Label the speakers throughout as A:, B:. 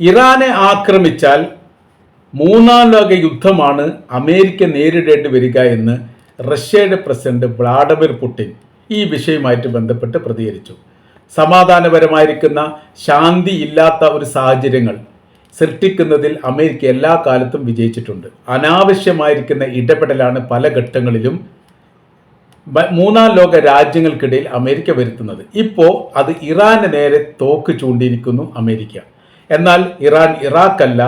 A: ഇറാനെ ആക്രമിച്ചാൽ മൂന്നാം ലോക യുദ്ധമാണ് അമേരിക്ക നേരിടേണ്ടി വരിക എന്ന് റഷ്യയുടെ പ്രസിഡന്റ് വ്ളാഡിമിർ പുടിൻ ഈ വിഷയവുമായിട്ട് ബന്ധപ്പെട്ട് പ്രതികരിച്ചു. സമാധാനപരമായിരിക്കുന്ന ശാന്തി ഇല്ലാത്ത ഒരു സാഹചര്യങ്ങൾ സൃഷ്ടിക്കുന്നതിൽ അമേരിക്ക എല്ലാ കാലത്തും വിജയിച്ചിട്ടുണ്ട്. അനാവശ്യമായിരിക്കുന്ന ഇടപെടലാണ് പല ഘട്ടങ്ങളിലും മൂന്നാം ലോക രാജ്യങ്ങൾക്കിടയിൽ അമേരിക്ക വരുത്തുന്നത്. ഇപ്പോൾ അത് ഇറാന് നേരെ തോക്ക് ചൂണ്ടിയിരിക്കുന്നു അമേരിക്ക. എന്നാൽ ഇറാൻ ഇറാഖല്ല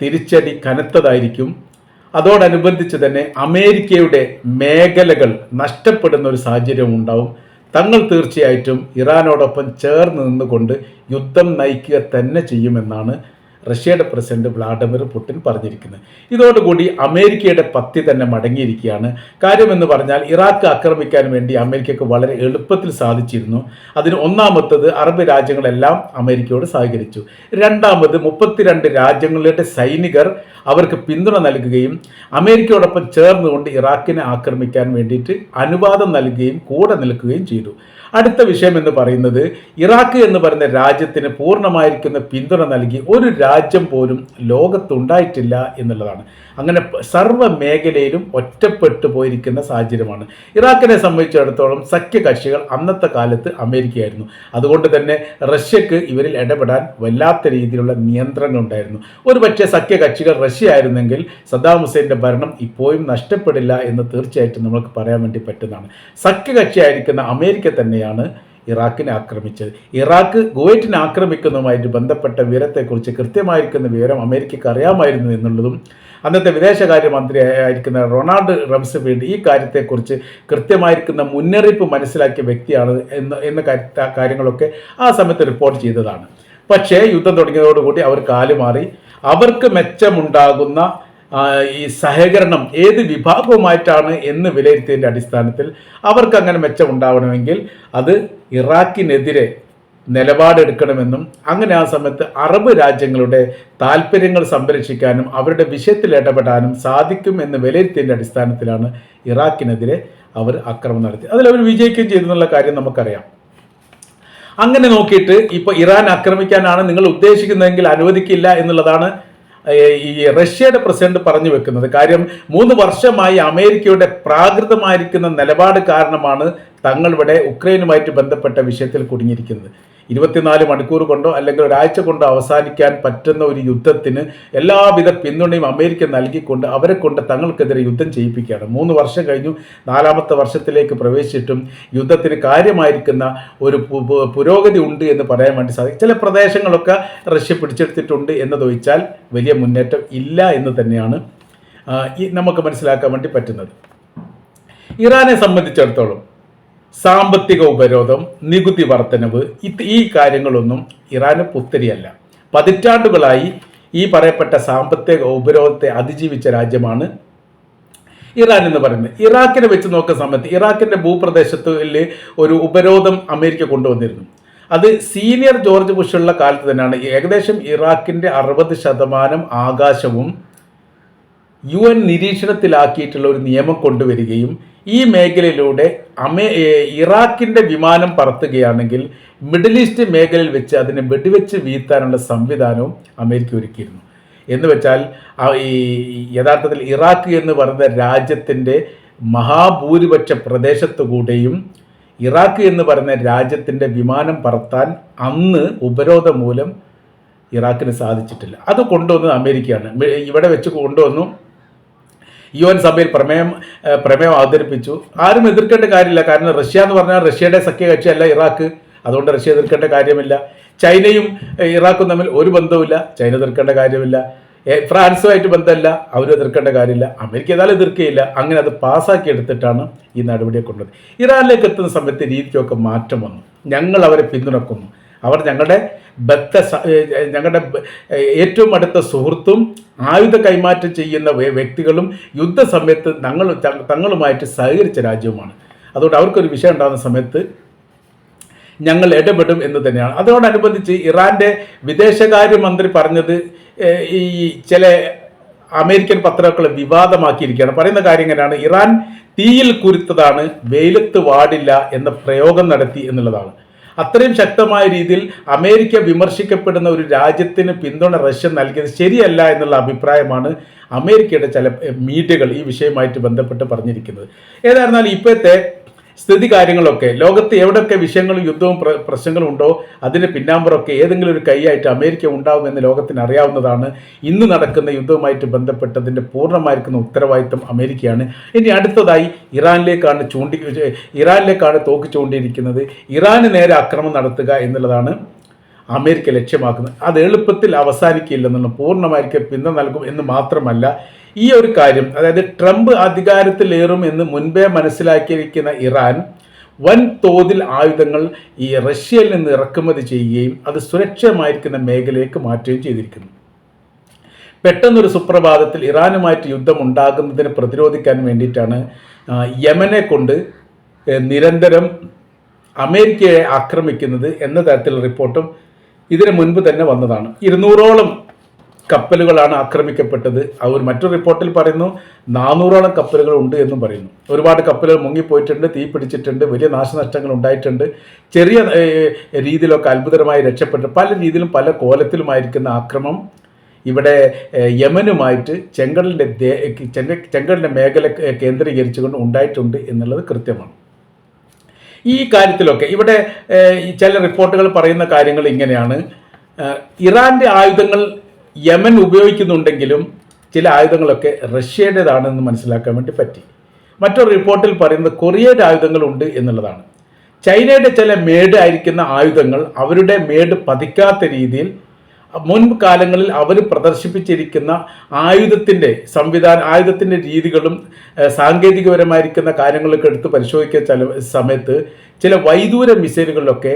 A: തിരിച്ചടി കനത്തതായിരിക്കും. അതോടനുബന്ധിച്ച് തന്നെ അമേരിക്കയുടെ മേഖലകൾ നഷ്ടപ്പെടുന്ന ഒരു സാഹചര്യം ഉണ്ടാവും. തങ്ങൾ തീർച്ചയായിട്ടും ഇറാനോടൊപ്പം ചേർന്ന് നിന്നുകൊണ്ട് യുദ്ധം നയിക്കുക തന്നെ ചെയ്യുമെന്നാണ് റഷ്യയുടെ പ്രസിഡന്റ് വ്ളാഡിമിർ പുടിൻ പറഞ്ഞിരിക്കുന്നത് ഇതോടുകൂടി അമേരിക്കയുടെ പത്തി തന്നെ മടങ്ങിയിരിക്കുകയാണ്. കാര്യമെന്ന് പറഞ്ഞാൽ ഇറാഖ് ആക്രമിക്കാൻ വേണ്ടി അമേരിക്കയ്ക്ക് വളരെ എളുപ്പത്തിൽ സാധിച്ചിരുന്നു. അതിന് ഒന്നാമത്തത് അറബ് രാജ്യങ്ങളെല്ലാം അമേരിക്കയോട് സഹകരിച്ചു. രണ്ടാമത് മുപ്പത്തിരണ്ട് രാജ്യങ്ങളുടെ സൈനികർ അവർക്ക് പിന്തുണ നൽകുകയും അമേരിക്കയോടൊപ്പം ചേർന്നുകൊണ്ട് ഇറാഖിനെ ആക്രമിക്കാൻ വേണ്ടിയിട്ട് അനുവാദം നൽകുകയും കൂടെ നിൽക്കുകയും ചെയ്തു. അടുത്ത വിഷയം എന്ന് പറയുന്നത് ഇറാഖ് എന്ന് പറയുന്ന രാജ്യത്തിന് പൂർണമായിരിക്കുന്ന പിന്തുണ നൽകി ഒരു രാജ്യം പോലും ലോകത്തുണ്ടായിട്ടില്ല എന്നുള്ളതാണ്. അങ്ങനെ സർവ മേഖലയിലും ഒറ്റപ്പെട്ടു പോയിരിക്കുന്ന സാഹചര്യമാണ്. ഇറാഖിനെ സംബന്ധിച്ചിടത്തോളം സഖ്യകക്ഷികൾ അന്നത്തെ കാലത്ത് അമേരിക്കയായിരുന്നു. അതുകൊണ്ട് തന്നെ റഷ്യക്ക് ഇവരിൽ ഇടപെടാൻ വല്ലാത്ത രീതിയിലുള്ള നിയന്ത്രണം ഉണ്ടായിരുന്നു. ഒരു പക്ഷേ സഖ്യകക്ഷികൾ റഷ്യ ആയിരുന്നെങ്കിൽ സദ്ദാം ഹുസൈന്റെ ഭരണം ഇപ്പോഴും നഷ്ടപ്പെടില്ല എന്ന് തീർച്ചയായിട്ടും നമുക്ക് പറയാൻ വേണ്ടി പറ്റുന്നതാണ്. സഖ്യകക്ഷിയായിരിക്കുന്ന അമേരിക്ക തന്നെയാണ് ഇറാഖിനെ ആക്രമിച്ചത്. ഇറാഖ് കുവൈറ്റിനെ ആക്രമിക്കുന്നതുമായിട്ട് ബന്ധപ്പെട്ട വിവരത്തെക്കുറിച്ച് കൃത്യമായിരിക്കുന്ന വിവരം അമേരിക്കയ്ക്ക് അറിയാമായിരുന്നു എന്നുള്ളതും അന്നത്തെ വിദേശകാര്യമന്ത്രി ആയിരിക്കുന്ന റൊണാൾഡ് റംസ്ഫീൽഡ് ഈ കാര്യത്തെക്കുറിച്ച് കൃത്യമായിരിക്കുന്ന മുന്നറിയിപ്പ് മനസ്സിലാക്കിയ വ്യക്തിയാണ് എന്ന് എന്ന കാര്യങ്ങളൊക്കെ ആ സമയത്ത് റിപ്പോർട്ട് ചെയ്തതാണ്. പക്ഷേ യുദ്ധം തുടങ്ങിയതോടുകൂടി അവർ കാലുമാറി. അവർക്ക് മെച്ചമുണ്ടാകുന്ന ഈ സഹകരണം ഏത് വിഭാഗവുമായിട്ടാണ് എന്ന് വിലയിരുത്തിയതിന്റെ അടിസ്ഥാനത്തിൽ അവർക്ക് അങ്ങനെ മെച്ചം ഉണ്ടാവണമെങ്കിൽ അത് ഇറാഖിനെതിരെ നിലപാടെടുക്കണമെന്നും അങ്ങനെ ആ സമയത്ത് അറബ് രാജ്യങ്ങളുടെ താല്പര്യങ്ങൾ സംരക്ഷിക്കാനും അവരുടെ വിഷയത്തിൽ ഇടപെടാനും സാധിക്കും എന്ന് വിലയിരുത്തിയതിന്റെ അടിസ്ഥാനത്തിലാണ് ഇറാഖിനെതിരെ അവർ ആക്രമണം നടത്തി. അതിൽ അവർ വിജയിക്കുകയും ചെയ്തു എന്നുള്ള കാര്യം നമുക്കറിയാം. അങ്ങനെ നോക്കിയിട്ട് ഇപ്പോൾ ഇറാൻ ആക്രമിക്കാനാണ് നിങ്ങൾ ഉദ്ദേശിക്കുന്നതെങ്കിൽ അനുവദിക്കില്ല എന്നുള്ളതാണ് ഈ റഷ്യയുടെ പ്രസിഡന്റ് പറഞ്ഞു വെക്കുന്നത് കാര്യം മൂന്ന് വർഷമായി അമേരിക്കയുടെ പ്രാകൃതമായിരിക്കുന്ന നിലപാട് കാരണമാണ് തങ്ങളിവിടെ ഉക്രൈനുമായിട്ട് ബന്ധപ്പെട്ട വിഷയത്തിൽ കുടുങ്ങിയിരിക്കുന്നത്. ഇരുപത്തിനാല് മണിക്കൂർ കൊണ്ടോ അല്ലെങ്കിൽ ഒരാഴ്ച കൊണ്ടോ അവസാനിക്കാൻ പറ്റുന്ന ഒരു യുദ്ധത്തിന് എല്ലാവിധ പിന്തുണയും അമേരിക്ക നൽകിക്കൊണ്ട് അവരെ കൊണ്ട് തങ്ങൾക്കെതിരെ യുദ്ധം ചെയ്യിപ്പിക്കുകയാണ്. മൂന്ന് വർഷം കഴിഞ്ഞു. നാലാമത്തെ വർഷത്തിലേക്ക് പ്രവേശിച്ചിട്ടും യുദ്ധത്തിന് കാര്യമായിരിക്കുന്ന ഒരു പുരോഗതി ഉണ്ട് എന്ന് പറയാൻ വേണ്ടി സാധിക്കും. ചില പ്രദേശങ്ങളൊക്കെ റഷ്യ പിടിച്ചെടുത്തിട്ടുണ്ട് എന്നതൊഴിച്ചാൽ വലിയ മുന്നേറ്റം ഇല്ല എന്ന് തന്നെയാണ് നമുക്ക് മനസ്സിലാക്കാൻ വേണ്ടി പറ്റുന്നത്. ഇറാനെ സംബന്ധിച്ചിടത്തോളം സാമ്പത്തിക ഉപരോധം നികുതി വർധനവ് ഈ കാര്യങ്ങളൊന്നും ഇറാന് പുത്തരിയല്ല. പതിറ്റാണ്ടുകളായി ഈ പറയപ്പെട്ട സാമ്പത്തിക ഉപരോധത്തെ അതിജീവിച്ച രാജ്യമാണ് ഇറാൻ എന്ന് പറയുന്നത്. ഇറാഖിനെ വെച്ച് നോക്കുന്ന സമയത്ത് ഇറാഖിന്റെ ഭൂപ്രദേശത്തിൽ ഒരു ഉപരോധം അമേരിക്ക കൊണ്ടുവന്നിരുന്നു. അത് സീനിയർ ജോർജ് ബുഷുള്ള കാലത്ത് തന്നെയാണ്. ഏകദേശം ഇറാഖിന്റെ അറുപത് ശതമാനം ആകാശവും യു എൻ നിരീക്ഷണത്തിലാക്കിയിട്ടുള്ള ഒരു നിയമം കൊണ്ടുവരികയും ഈ മേഖലയിലൂടെ അമേ ഇറാഖിന്റെ വിമാനം പറത്തുകയാണെങ്കിൽ മിഡിൽ ഈസ്റ്റ് മേഖലയിൽ വെച്ച് അതിനെ വെടിവെച്ച് വീഴ്ത്താനുള്ള സംവിധാനവും അമേരിക്ക ഒരുക്കിയിരുന്നു. എന്ന് വെച്ചാൽ ഈ യഥാർത്ഥത്തിൽ ഇറാഖ് എന്ന് പറയുന്ന രാജ്യത്തിന്റെ മഹാഭൂരിപക്ഷ പ്രദേശത്തുകൂടെയും ഇറാഖ് എന്ന് പറയുന്ന രാജ്യത്തിന്റെ വിമാനം പറത്താൻ അന്ന് ഉപരോധം മൂലം ഇറാഖിന് സാധിച്ചിട്ടില്ല. അത് കൊണ്ടുവന്നത് അമേരിക്കയാണ്. ഇവിടെ വെച്ച് കൊണ്ടുവന്നു യു എൻ സഭയിൽ പ്രമേയം പ്രമേയം അവതരിപ്പിച്ചു. ആരും എതിർക്കേണ്ട കാര്യമില്ല. കാരണം റഷ്യ എന്ന് പറഞ്ഞാൽ റഷ്യയുടെ സഖ്യകക്ഷിയല്ല ഇറാഖ്. അതുകൊണ്ട് റഷ്യ എതിർക്കേണ്ട കാര്യമില്ല. ചൈനയും ഇറാഖും തമ്മിൽ ഒരു ബന്ധവുമില്ല. ചൈന എതിർക്കേണ്ട കാര്യമില്ല. ഫ്രാൻസുമായിട്ട് ബന്ധമില്ല. അവരും എതിർക്കേണ്ട കാര്യമില്ല. അമേരിക്ക ഏതായാലും എതിർക്കുകയില്ല അങ്ങനെ അത് പാസ്സാക്കി എടുത്തിട്ടാണ് ഈ നടപടിയെ കൊണ്ടുവന്നത് ഇറാനിലേക്ക് എത്തുന്ന സമയത്ത് രീതിക്കൊക്കെ മാറ്റം വന്നു. ഞങ്ങൾ അവരെ പിന്തുണക്കുന്നു. അവർ ഞങ്ങളുടെ ബദ്ധ ഞങ്ങളുടെ ഏറ്റവും അടുത്ത സുഹൃത്തും ആയുധ കൈമാറ്റം ചെയ്യുന്ന വ്യക്തികളും യുദ്ധസമയത്ത് ഞങ്ങൾ ത- തങ്ങളുമായിട്ട് സഹകരിച്ച രാജ്യവുമാണ്. അതുകൊണ്ട് അവർക്കൊരു വിഷയം ഉണ്ടാകുന്ന സമയത്ത് ഞങ്ങൾ ഇടപെടും എന്ന് തന്നെയാണ്. അതോടനുബന്ധിച്ച് ഇറാന്റെ വിദേശകാര്യമന്ത്രി പറഞ്ഞത് ഈ ചില അമേരിക്കൻ പത്രങ്ങൾ വിവാദമാക്കിയിരിക്കുകയാണ്. പറയുന്ന കാര്യം എങ്ങനെയാണ് ഇറാൻ തീയിൽ കുരുത്തതാണ് വെയിലത്ത് വാടില്ല എന്ന പ്രയോഗം നടത്തി എന്നുള്ളതാണ്. അത്രയും ശക്തമായ രീതിയിൽ അമേരിക്ക വിമർശിക്കപ്പെടുന്ന ഒരു രാജ്യത്തിന് പിന്തുണ റഷ്യ നൽകിയത് ശരിയല്ല എന്നുള്ള അഭിപ്രായമാണ് അമേരിക്കയുടെ ചില മീഡിയകൾ ഈ വിഷയമായിട്ട് ബന്ധപ്പെട്ട് പറഞ്ഞിരിക്കുന്നത്. ഏതായിരുന്നാലും ഇപ്പോഴത്തെ സ്ഥിതി കാര്യങ്ങളൊക്കെ ലോകത്ത് എവിടെയൊക്കെ വിഷയങ്ങളും യുദ്ധവും പ്ര പ്രശ്നങ്ങളും ഉണ്ടോ അതിന് പിന്നാമ്പുറമൊക്കെ ഏതെങ്കിലും ഒരു കൈയായിട്ട് അമേരിക്ക ഉണ്ടാവുമെന്ന് ലോകത്തിന് അറിയാവുന്നതാണ്. ഇന്ന് നടക്കുന്ന യുദ്ധവുമായിട്ട് ബന്ധപ്പെട്ടതിന്റെ പൂർണമായിരിക്കുന്ന ഉത്തരവാദിത്തം അമേരിക്കയാണ്. ഇനി അടുത്തതായി ഇറാനിലേക്കാണ് ചൂണ്ടി ഇറാനിലേക്കാണ് തോക്ക് ചൂണ്ടിയിരിക്കുന്നത്. ഇറാന് നേരെ ആക്രമണം നടത്തുക എന്നുള്ളതാണ് അമേരിക്ക ലക്ഷ്യമാക്കുന്നത് അത് എളുപ്പത്തിൽ അവസാനിക്കില്ലെന്നുള്ള പൂർണമായിരിക്കും പിന്തുണ നൽകും എന്ന് മാത്രമല്ല ഈ ഒരു കാര്യം അതായത് ട്രംപ് അധികാരത്തിലേറും എന്ന് മുൻപേ മനസ്സിലാക്കിയിരിക്കുന്ന ഇറാൻ വൻ തോതിൽ ആയുധങ്ങൾ ഈ റഷ്യയിൽ നിന്ന് ഇറക്കുമതി ചെയ്യുകയും അത് സുരക്ഷിതമായിരിക്കുന്ന മേഖലയിലേക്ക് മാറ്റുകയും ചെയ്തിരിക്കുന്നു. പെട്ടെന്നൊരു സുപ്രഭാതത്തിൽ ഇറാനുമായിട്ട് യുദ്ധം ഉണ്ടാകുന്നതിനെ പ്രതിരോധിക്കാൻ വേണ്ടിയിട്ടാണ് യമനെ കൊണ്ട് നിരന്തരം അമേരിക്കയെ ആക്രമിക്കുന്നത് എന്ന തരത്തിലുള്ള റിപ്പോർട്ടും ഇതിന് മുൻപ് തന്നെ വന്നതാണ്. ഇരുന്നൂറോളം കപ്പലുകളാണ് ആക്രമിക്കപ്പെട്ടത്. അവർ മറ്റൊരു റിപ്പോർട്ടിൽ പറയുന്നു നാനൂറോളം കപ്പലുകൾ ഉണ്ട് എന്നും പറയുന്നു. ഒരുപാട് കപ്പലുകൾ മുങ്ങിപ്പോയിട്ടുണ്ട് തീ പിടിച്ചിട്ടുണ്ട് വലിയ നാശനഷ്ടങ്ങൾ ഉണ്ടായിട്ടുണ്ട്. ചെറിയ രീതിയിലൊക്കെ അത്ഭുതകരമായി രക്ഷപ്പെട്ട് പല രീതിയിലും പല കോലത്തിലുമായിരിക്കുന്ന ആക്രമം ഇവിടെ യമനുമായിട്ട് ചെങ്കടലിന്റെ ചെങ്കടലിന്റെ മേഖല കേന്ദ്രീകരിച്ചുകൊണ്ട് ഉണ്ടായിട്ടുണ്ട് എന്നുള്ളത് കൃത്യമാണ്. ഈ കാര്യത്തിലൊക്കെ ഇവിടെ ചില റിപ്പോർട്ടുകൾ പറയുന്ന കാര്യങ്ങൾ ഇങ്ങനെയാണ്. ഇറാന്റെ ആയുധങ്ങൾ യമൻ ഉപയോഗിക്കുന്നുണ്ടെങ്കിലും ചില ആയുധങ്ങളൊക്കെ റഷ്യയുടേതാണെന്ന് മനസ്സിലാക്കാൻ വേണ്ടി പറ്റി. മറ്റൊരു റിപ്പോർട്ടിൽ പറയുന്നത് കൊറിയയുടെ ആയുധങ്ങളുണ്ട് എന്നുള്ളതാണ്. ചൈനയുടെ ചില മേഡ് ആയിരിക്കുന്ന ആയുധങ്ങൾ അവരുടെ മേഡ് പതിക്കാത്ത രീതിയിൽ മുൻപ് കാലങ്ങളിൽ അവർ പ്രദർശിപ്പിച്ചിരിക്കുന്ന ആയുധത്തിന്റെ സംവിധാന ആയുധത്തിന്റെ രീതികളും സാങ്കേതികപരമായിരിക്കുന്ന കാര്യങ്ങളൊക്കെ എടുത്ത് പരിശോധിക്കുന്ന ചില സമയത്ത് ചില വൈദൂര മിസൈലുകളിലൊക്കെ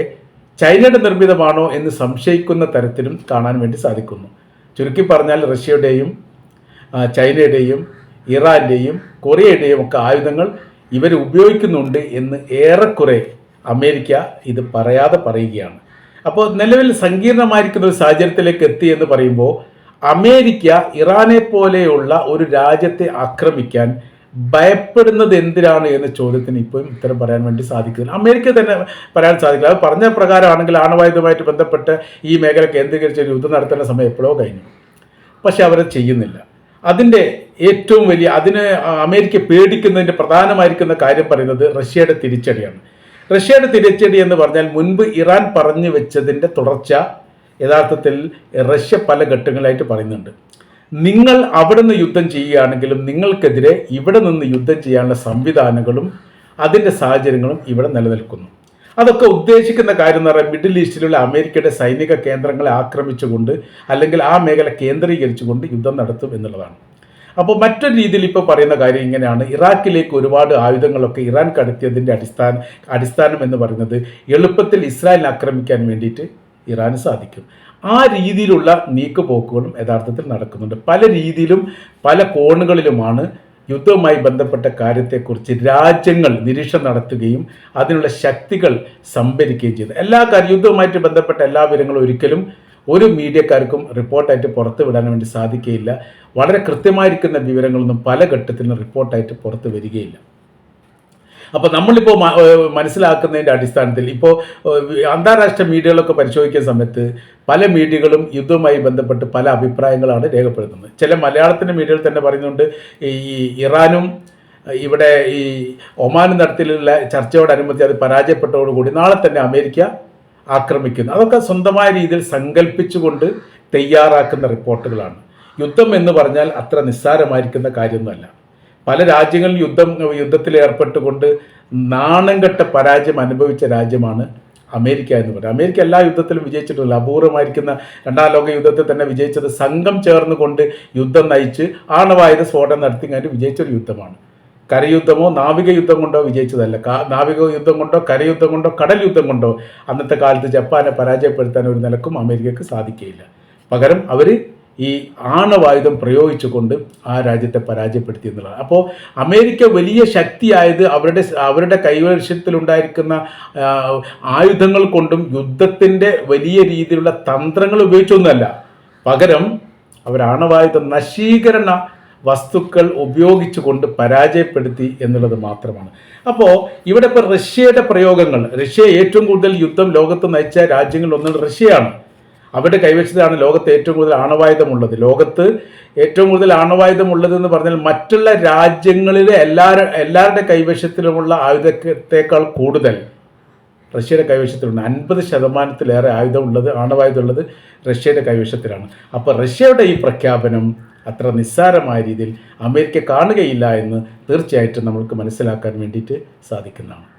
A: ചൈനയുടെ നിർമ്മിതമാണോ എന്ന് സംശയിക്കുന്ന തരത്തിലും കാണാൻ വേണ്ടി സാധിക്കുന്നു. ചുരുക്കി പറഞ്ഞാൽ റഷ്യയുടെയും ചൈനയുടെയും ഇറാന്റെയും കൊറിയയുടെയും ഒക്കെ ആയുധങ്ങൾ ഇവർ ഉപയോഗിക്കുന്നുണ്ട് എന്ന് ഏറെക്കുറെ അമേരിക്ക ഇത് പറയാതെ പറയുകയാണ്. അപ്പോൾ നിലവിൽ സങ്കീർണമായിരിക്കുന്ന ഒരു സാഹചര്യത്തിലേക്ക് എത്തി എന്ന് പറയുമ്പോൾ അമേരിക്ക ഇറാനെ പോലെയുള്ള ഒരു രാജ്യത്തെ ആക്രമിക്കാൻ ഭയപ്പെടുന്നത് എന്തിനാണ് എന്ന ചോദ്യത്തിന് ഇപ്പോഴും ഉത്തരം പറയാൻ വേണ്ടി സാധിക്കുന്നില്ല. അമേരിക്ക തന്നെ പറയാൻ സാധിക്കില്ല. അത് പറഞ്ഞ പ്രകാരമാണെങ്കിൽ ആണവായുധമായിട്ട് ബന്ധപ്പെട്ട് ഈ മേഖല കേന്ദ്രീകരിച്ച് യുദ്ധം നടത്തേണ്ട സമയം എപ്പോഴോ കഴിഞ്ഞു. പക്ഷെ അവരത് ചെയ്യുന്നില്ല. അതിന്റെ ഏറ്റവും വലിയ അതിന് അമേരിക്ക പേടിക്കുന്നതിന്റെ പ്രധാനമായിരിക്കുന്ന കാര്യം പറയുന്നത് റഷ്യയുടെ തിരിച്ചടിയാണ്. റഷ്യയുടെ തിരിച്ചടി എന്ന് പറഞ്ഞാൽ മുൻപ് ഇറാൻ പറഞ്ഞു വെച്ചതിന്റെ തുടർച്ച യഥാർത്ഥത്തിൽ റഷ്യ പല ഘട്ടങ്ങളായിട്ട് പറയുന്നുണ്ട്. നിങ്ങൾ അവിടെ നിന്ന് യുദ്ധം ചെയ്യുകയാണെങ്കിലും നിങ്ങൾക്കെതിരെ ഇവിടെ നിന്ന് യുദ്ധം ചെയ്യാനുള്ള സംവിധാനങ്ങളും അതിന്റെ സാഹചര്യങ്ങളും ഇവിടെ നിലനിൽക്കുന്നു. അതൊക്കെ ഉദ്ദേശിക്കുന്ന കാര്യം എന്ന് പറയാൻ മിഡിൽ ഈസ്റ്റിലുള്ള അമേരിക്കയുടെ സൈനിക കേന്ദ്രങ്ങളെ ആക്രമിച്ചുകൊണ്ട് അല്ലെങ്കിൽ ആ മേഖല കേന്ദ്രീകരിച്ചുകൊണ്ട് യുദ്ധം നടത്തും എന്നുള്ളതാണ്. അപ്പോൾ മറ്റൊരു രീതിയിൽ ഇപ്പോൾ പറയുന്ന കാര്യം ഇങ്ങനെയാണ്. ഇറാഖിലേക്ക് ഒരുപാട് ആയുധങ്ങളൊക്കെ ഇറാൻ കടത്തിയതിന്റെ അടിസ്ഥാന അടിസ്ഥാനം എന്ന് പറയുന്നത് എളുപ്പത്തിൽ ഇസ്രായേലിനെ ആക്രമിക്കാൻ വേണ്ടിയിട്ട് ഇറാന് സാധിക്കും. ആ രീതിയിലുള്ള നീക്കുപോക്കുകളും യഥാർത്ഥത്തിൽ നടക്കുന്നുണ്ട്. പല രീതിയിലും പല കോണുകളിലുമാണ് യുദ്ധവുമായി ബന്ധപ്പെട്ട കാര്യത്തെക്കുറിച്ച് രാജ്യങ്ങൾ നിരീക്ഷണം നടത്തുകയും അതിനുള്ള ശക്തികൾ സംഭരിക്കുകയും ചെയ്തു എല്ലാ കാര്യം യുദ്ധവുമായിട്ട് ബന്ധപ്പെട്ട എല്ലാ വിവരങ്ങളും ഒരിക്കലും ഒരു മീഡിയക്കാർക്കും റിപ്പോർട്ടായിട്ട് പുറത്തു വിടാൻ വേണ്ടി സാധിക്കുകയില്ല. വളരെ കൃത്യമായിരിക്കുന്ന വിവരങ്ങളൊന്നും പല ഘട്ടത്തിലും റിപ്പോർട്ടായിട്ട് പുറത്തു വരികയില്ല. അപ്പോൾ നമ്മളിപ്പോൾ മനസ്സിലാക്കുന്നതിന്റെ അടിസ്ഥാനത്തിൽ ഇപ്പോൾ അന്താരാഷ്ട്ര മീഡിയകളൊക്കെ പരിശോധിക്കുന്ന സമയത്ത് പല മീഡിയകളും യുദ്ധവുമായി ബന്ധപ്പെട്ട് പല അഭിപ്രായങ്ങളാണ് രേഖപ്പെടുത്തുന്നത്. ചില മലയാളത്തിന്റെ മീഡിയകൾ തന്നെ പറയുന്നുണ്ട് ഈ ഇറാനും ഇവിടെ ഈ ഒമാനും നടത്തിലുള്ള ചർച്ചയോടനുബന്ധിച്ച് അത് പരാജയപ്പെട്ടതോടുകൂടി നാളെ തന്നെ അമേരിക്ക ആക്രമിക്കുന്നു. അതൊക്കെ സ്വന്തമായ രീതിയിൽ സങ്കല്പിച്ചുകൊണ്ട് തയ്യാറാക്കുന്ന റിപ്പോർട്ടുകളാണ്. യുദ്ധം എന്ന് പറഞ്ഞാൽ അത്ര നിസ്സാരമായിരിക്കുന്ന കാര്യമൊന്നുമല്ല. പല രാജ്യങ്ങളിൽ യുദ്ധം യുദ്ധത്തിൽ ഏർപ്പെട്ടുകൊണ്ട് നാണം കെട്ട പരാജയം അനുഭവിച്ച രാജ്യമാണ് അമേരിക്ക എന്ന് പറയുന്നത്. അമേരിക്ക എല്ലാ യുദ്ധത്തിലും വിജയിച്ചിട്ടില്ല അപൂർവമായിരിക്കുന്ന രണ്ടാം ലോക യുദ്ധത്തിൽ തന്നെ വിജയിച്ചത് സംഘം ചേർന്നുകൊണ്ട് യുദ്ധം നയിച്ച് ആണവായുധ സ്ഫോടനം നടത്തി കഴിഞ്ഞ് വിജയിച്ചൊരു യുദ്ധമാണ്. കരയുദ്ധമോ നാവിക യുദ്ധം കൊണ്ടോ വിജയിച്ചതല്ല. നാവിക യുദ്ധം കൊണ്ടോ കരയുദ്ധം കൊണ്ടോ കടൽ യുദ്ധം കൊണ്ടോ അന്നത്തെ കാലത്ത് ജപ്പാനെ പരാജയപ്പെടുത്താൻ ഒരു നിലക്കും അമേരിക്കക്ക് സാധിക്കുകയില്ല. പകരം അവർ ഈ ആണവായുധം പ്രയോഗിച്ചുകൊണ്ട് ആ രാജ്യത്തെ പരാജയപ്പെടുത്തി എന്നുള്ളതാണ്. അപ്പോൾ അമേരിക്ക വലിയ ശക്തിയായത് അവരുടെ അവരുടെ കൈവശത്തിലുണ്ടായിരിക്കുന്ന ആയുധങ്ങൾ കൊണ്ടും യുദ്ധത്തിന്റെ വലിയ രീതിയിലുള്ള തന്ത്രങ്ങൾ ഉപയോഗിച്ചൊന്നുമല്ല. പകരം അവർ ആണവായുധ നശീകരണ വസ്തുക്കൾ ഉപയോഗിച്ചുകൊണ്ട് പരാജയപ്പെടുത്തി എന്നുള്ളത് മാത്രമാണ്. അപ്പോൾ ഇവിടെ ഇപ്പോൾ റഷ്യയുടെ പ്രയോഗങ്ങൾ റഷ്യ ഏറ്റവും കൂടുതൽ യുദ്ധം ലോകത്ത് നയിച്ച രാജ്യങ്ങളിലൊന്നും റഷ്യയാണ്. അവരുടെ കൈവശത്താണ് ലോകത്ത് ഏറ്റവും കൂടുതൽ ആണവായുധമുള്ളത്. ലോകത്ത് ഏറ്റവും കൂടുതൽ ആണവായുധമുള്ളത് എന്ന് പറഞ്ഞാൽ മറ്റുള്ള രാജ്യങ്ങളിലെ എല്ലാ എല്ലാവരുടെ കൈവശത്തിലുമുള്ള ആയുധത്തേക്കാൾ കൂടുതൽ റഷ്യയുടെ കൈവശത്തിലുണ്ട്. അൻപത് ശതമാനത്തിലേറെ ആയുധമുള്ളത് ആണവായുധമുള്ളത് റഷ്യയുടെ കൈവശത്തിലാണ്. അപ്പോൾ റഷ്യയുടെ ഈ പ്രഖ്യാപനം അത്ര നിസ്സാരമായ രീതിയിൽ അമേരിക്ക കാണുകയില്ല എന്ന് തീർച്ചയായിട്ടും നമ്മൾക്ക് മനസ്സിലാക്കാൻ വേണ്ടിയിട്ട് സാധിക്കുന്നതാണ്.